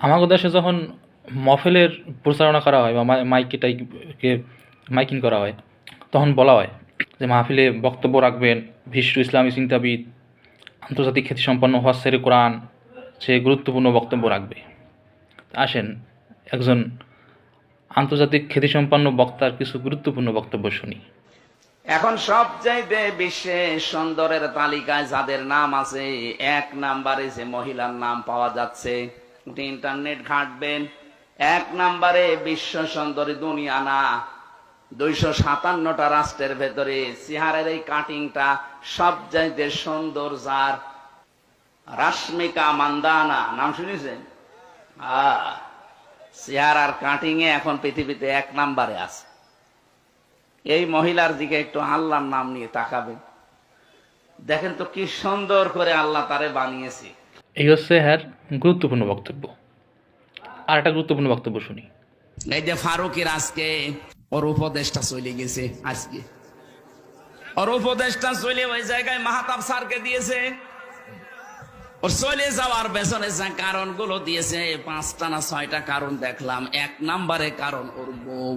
আমাদের দেশে যখন মফেলের প্রচারণা করা হয় বা মাই- মাইকে টাইকে মাইকিং করা হয়, তখন বলা হয় যে মাহফিলে বক্তব্য রাখবেন, ভীষ্ম ইসলামী চিন্তাবিদ, আন্তর্জাতিক খ্যাতিসম্পন্ন হওয়ার কোরআন, সে গুরুত্বপূর্ণ বক্তব্য রাখবে। আসেন, একজন আন্তর্জাতিক খ্যাতিসম্পন্ন বক্তার কিছু গুরুত্বপূর্ণ বক্তব্য শুনি। এখন সবচাইতে বিশ্বে সুন্দরের তালিকায় যাদের নাম আছে, এক নাম্বারে যে মহিলার নাম পাওয়া যাচ্ছে আপনি ইন্টারনেট ঘাঁটবেন। এক নাম্বারে বিশ্ব সুন্দরী দুনিয়া না। দুইশো সাতান্নটা রাষ্ট্রের ভেতরে সিহারের এই কাটিংটা সবচাইতে সুন্দর যার। রাশ্মিকা মান্দানা, নাম শুনেছেন? আহ চেহারার কাটিং এ এখন পৃথিবীতে এক নাম্বারে আছে। এই মহিলার দিকে একটু আল্লাহর নাম নিয়ে তাকাবেন। দেখেন তো কি সুন্দর করে আল্লাহ তারে বানিয়েছে। এই হচ্ছে হ্যার গুরুত্বপূর্ণ বক্তব্য। আর একটা গুরুত্বপূর্ণ বক্তব্য শুনি। এই যে ফারুকের আজকে ওর উপদেশটা চলে গেছে, আজকে। ওর উপদেশটা চলে ওই জায়গায় মাহাতাব স্যারকে দিয়েছে। ওর চলে যাওয়ার পেছনে যে কারণগুলো দিয়েছে পাঁচটা না ছয়টা কারণ দেখলাম। এক নম্বরে কারণ ওর বউ।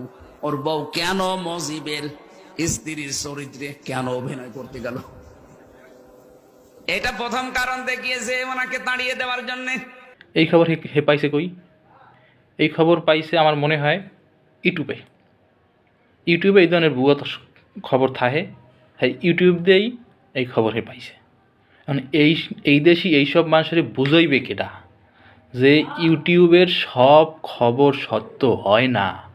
ওর বউ কেন মজিবের স্ত্রীর চরিত্রে কেন অভিনয় করতে গেল? এটা প্রথম কারণ দেখিয়েছে ওনাকে তাড়িয়ে দেওয়ার জন্যে। এই খবর হে- পাইছে কই? এই খবর পাইছে আমার মনে হয় ইউটিউবে। ইউটিউবে এই ধরনের ভুয়া খবর থাহে হ্যাঁ ইউটিউব দিয়েই এই খবর হে পাইছে। মানে এই এই দেশই এইসব মানুষের বুঝইবে কেটা যে ইউটিউবের সব খবর সত্য হয় না।